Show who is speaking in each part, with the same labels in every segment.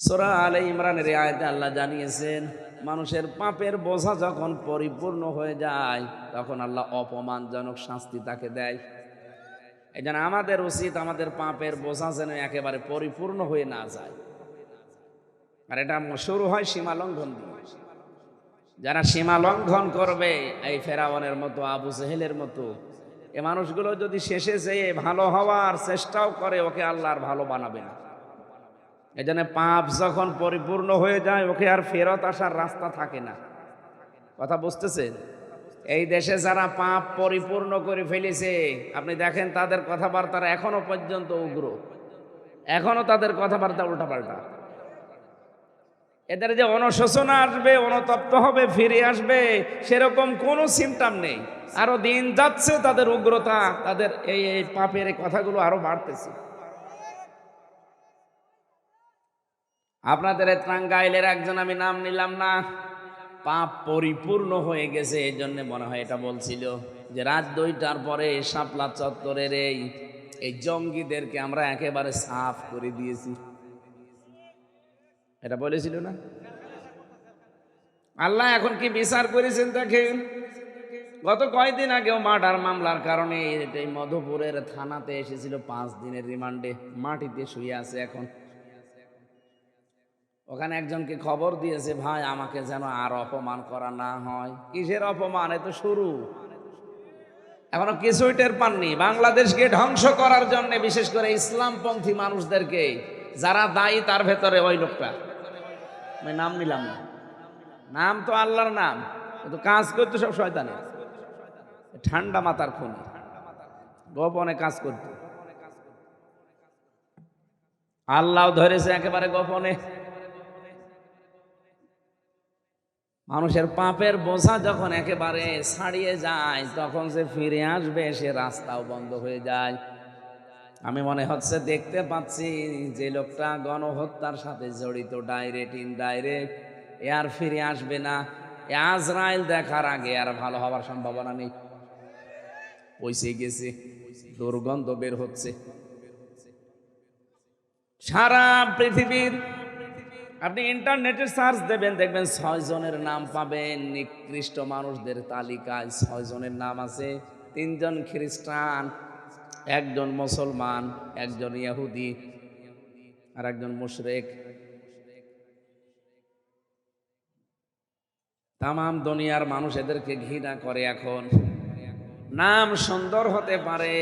Speaker 1: সোরা আলে ইমরানের আয়তে আল্লাহ জানিয়েছেন, মানুষের পাপের বোঝা যখন পরিপূর্ণ হয়ে যায়, তখন আল্লাহ অপমানজনক শাস্তি তাকে দেয়। এই জন্য আমাদের উচিত আমাদের পাপের বোঝা যেন একেবারে পরিপূর্ণ হয়ে না যায়। আর এটা শুরু হয় সীমা লঙ্ঘন দিয়ে। যারা সীমা লঙ্ঘন করবে, এই ফেরাওয়ানের মতো, আবু সেহেলের মতো, এ মানুষগুলো যদি শেষে যেয়ে ভালো হওয়ার চেষ্টাও করে, ওকে আল্লাহর ভালো বানাবে না। এই জন্য পাপ যখন পরিপূর্ণ হয়ে যায়, ওকে আর ফেরত আসার রাস্তা থাকে না। কথা বুঝতেছেন এই দেশে যারা পাপ পরিপূর্ণ করে ফেলেছে, আপনি দেখেন তাদের কথাবার্তার এখনও পর্যন্ত উগ্র। এখনও তাদের কথাবার্তা উল্টাপাল্টা। এদের যে অনশোচনা আসবে, অনতপ্ত হবে, ফিরে আসবে, সেরকম কোনো সিমটাম নেই। আরও দিন যাচ্ছে তাদের উগ্রতা, তাদের এই এই পাপের কথাগুলো আরও বাড়তেছে। আপনাদের এই টাঙ্গাইলের একজন আমি নাম নিলাম না। পাপ পরিপূর্ণ হয়ে গেছে, এই জন্য মনে হয় এটা বলছিল যে রাত দুইটার পরে শাপলা চত্বরের এই এই জঙ্গিদেরকে আমরা একেবারে সাফ করে দিয়েছি। এটা বলেছিল না? আল্লাহ এখন কি বিচার করেছেন দেখেন? গত কয়েকদিন আগেও মার্ডার মামলার কারণে মধুপুরের থানাতে এসেছিল, পাঁচ দিনের রিমান্ডে মাটিতে শুয়ে আছে এখন। ওখানে একজনকে খবর দিয়েছে, ভাই, আমাকে যেন আর অপমান করা না হয়। কিসের অপমান? এ তো শুরু। এখনও কিছুই টের পাননি। বাংলাদেশকে ধ্বংস করার জন্য বিশেষ করে ইসলামপন্থী মানুষদেরকে, যারা দায়ী, তার ভেতরে ওই লোকটা। আমি নাম নিলাম না। নাম তো আল্লাহর নাম, কিন্তু কাজ করতো সব শয়তানে ঠান্ডা মাথার খুন। গোপনে কাজ করত। আল্লাহ ধরেছে একেবারে গোপনে। মানুষের পাপের বোঝা যখন একেবারে ছাড়িয়ে যায়, তখন সে ফিরে আসবে, সে রাস্তাও বন্ধ হয়ে যায়। আমি মনে হচ্ছে দেখতে পাচ্ছি যে লোকটা গণহত্যার সাথে জড়িত ডাইরেক্ট ইনডাইরেক্ট এ আর ফিরে আসবে না। আজরাইল দেখার আগে আর ভালো হওয়ার সম্ভাবনা নেই। পয়সে গেছে, দুর্গন্ধ বের হচ্ছে। সারা পৃথিবীর আপনি ইন্টারনেটে সার্চ দেবেন, দেখবেন ছয় জনের নাম পাবেন, নিকৃষ্ট মানুষদের তালিকায় ছয় জনের নাম আছে। তিনজন খ্রিস্টান, একজন মুসলমান, একজন ইয়াহুদি আর একজন মুশরেক। তামাম দুনিয়ার মানুষ এদেরকে ঘৃণা করে এখন। নাম সুন্দর হতে পারে,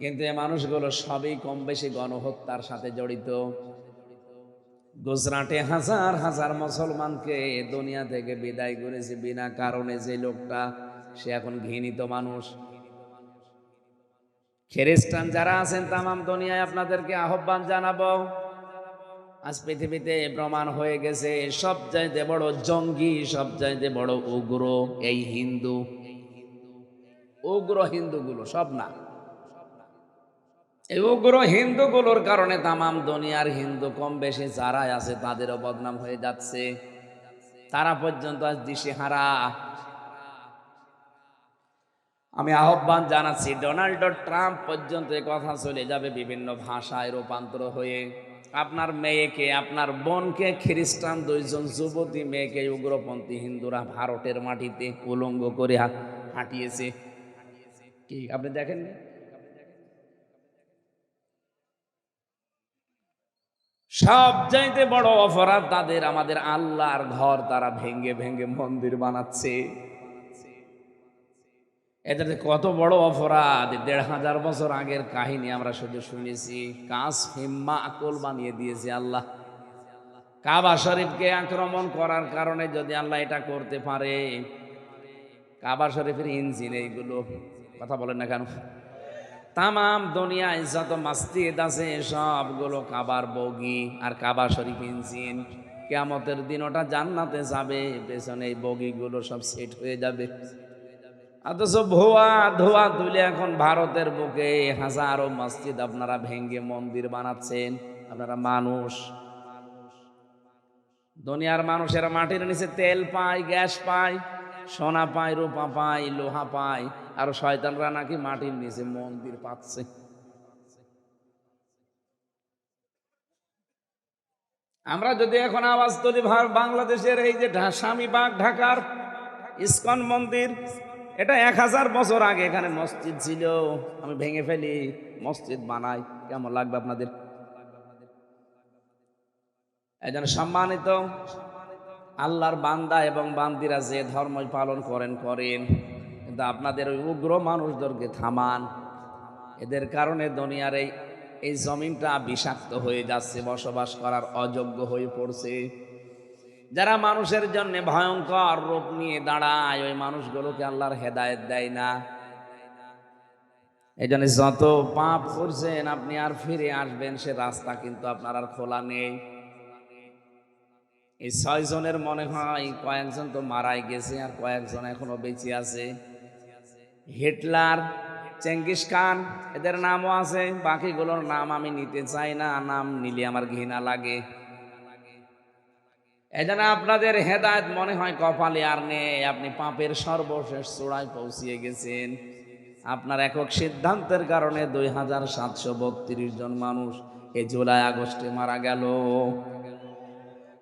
Speaker 1: কিন্তু এ মানুষগুলো সবই কম বেশি গণহত্যার সাথে জড়িত। গুজরাটে হাজার হাজার মুসলমানকে দুনিয়া থেকে বিদায় করেছে বিনা কারণে যে লোকটা, সে এখন ঘৃণিত মানুষ। খ্রিস্টান যারা আছেন, তামাম দুনিয়ায় আপনাদেরকে আহ্বান জানাব। আজ পৃথিবীতে প্রমাণ হয়ে গেছে সব চাইতে বড় জঙ্গি সব চাইতে বড় উগ্র এই হিন্দু। উগ্র হিন্দুগুলো সব না। এই উগ্র হিন্দুগুলোর কারণে তামাম দুনিয়ার হিন্দু কম বেশি যারাই আছে তাদেরও বদনাম হয়ে যাচ্ছে। তারা পর্যন্ত আজ দিশেহারা। আমি আহ্বান জানাচ্ছি, ডোনাল্ড ট্রাম্প পর্যন্ত এ কথা চলে যাবে বিভিন্ন ভাষায় রূপান্তর হয়ে। আপনার মেয়েকে, আপনার বোনকে, খ্রিস্টান দুইজন যুবতী মেয়েকে উগ্রপন্থী হিন্দুরা ভারতের মাটিতে উলঙ্গ করে হাঁটিয়েছে। কি, আপনি দেখেননি? সব চাইতে বড় অপরাধ তাদের, আমাদের আল্লাহর ঘর তারা ভেঙ্গে ভেঙ্গে মন্দির বানাচ্ছে। এদের কত বড় অপরাধ, দেড় হাজার বছর আগের কাহিনী আমরা শুধু শুনেছি। কাজ হিম্মা আকল বানিয়ে দিয়েছে আল্লাহ। কাবা শরীফকে আক্রমণ করার কারণে যদি আল্লাহ এটা করতে পারে, কাবা শরীফের ইঞ্জিন এইগুলো, কথা বলেন না কেন? তামাম দুনিয়ায় যত মাস্তিদ আছে, সবগুলো কাবার বগি আর কাবা শরীফ ইঞ্জিন। কেয়ামতের দিন ওটা জান্নাতে যাবে, পেছনে এই বগিগুলো সব সেট হয়ে যাবে। অথচ ভুয়া ধোয়া তুলে এখন ভারতের বুকে হাজারো মসজিদ আপনারা ভেঙ্গে মন্দির বানাচ্ছেন। আপনারা মানুষ। দুনিয়ার মানুষেরা মাটির নিচে তেল পায়, গ্যাস পায়, সোনা পায়, রূপা পায়, লোহা পায়। আর শয়তানরা নাকি মাটির নিচে মন্দির পাচ্ছে? আমরা যদি এখন আওয়াজ তুলি বাংলাদেশের এই যে স্বামীবাগ, ঢাকার ইস্কন মন্দির, এটা এক হাজার বছর আগে এখানে মসজিদ ছিল। আমি ভেঙে ফেলি, মসজিদ বানাই, কেমন লাগবে আপনাদের? একজন সম্মানিত, আল্লাহর বান্দা এবং বান্দিরা যে ধর্ম পালন করেন করেন। কিন্তু আপনাদের ওই উগ্র মানুষদেরকে থামান। এদের কারণে দুনিয়ার এই এই জমিনটা বিষাক্ত হয়ে যাচ্ছে, বসবাস করার অযোগ্য হয়ে পড়ছে। যারা মানুষের জন্য ভয়ঙ্কর রূপ নিয়ে দাঁড়ায়, ওই মানুষগুলোকে আল্লাহর হেদায়ত দেয় না। এই জন্য যত পাপ করছেন, আপনি আর ফিরে আসবেন, সে রাস্তা কিন্তু আপনার আর খোলা নেই। এই ছয়জনের মনে হয় কয়েকজন তো মারাই গেছে, আর কয়েকজন এখনও বেঁচে আছে। হিটলার, চেঙ্গিস খান, এদের নামও আছে, বাকিগুলোর নাম আমি নিতে চাই না, নাম নিলে আমার ঘৃণা লাগে। এজন্য আপনাদের হেদায়ত মনে হয় কপালে আর নেই, আপনি পাপের সর্বশেষ চূড়ায় পৌঁছিয়ে গেছেন। আপনার একক সিদ্ধান্তের কারণে দুই হাজার সাতশো বত্রিশ জন মানুষ এই জুলাই আগস্টে মারা গেল।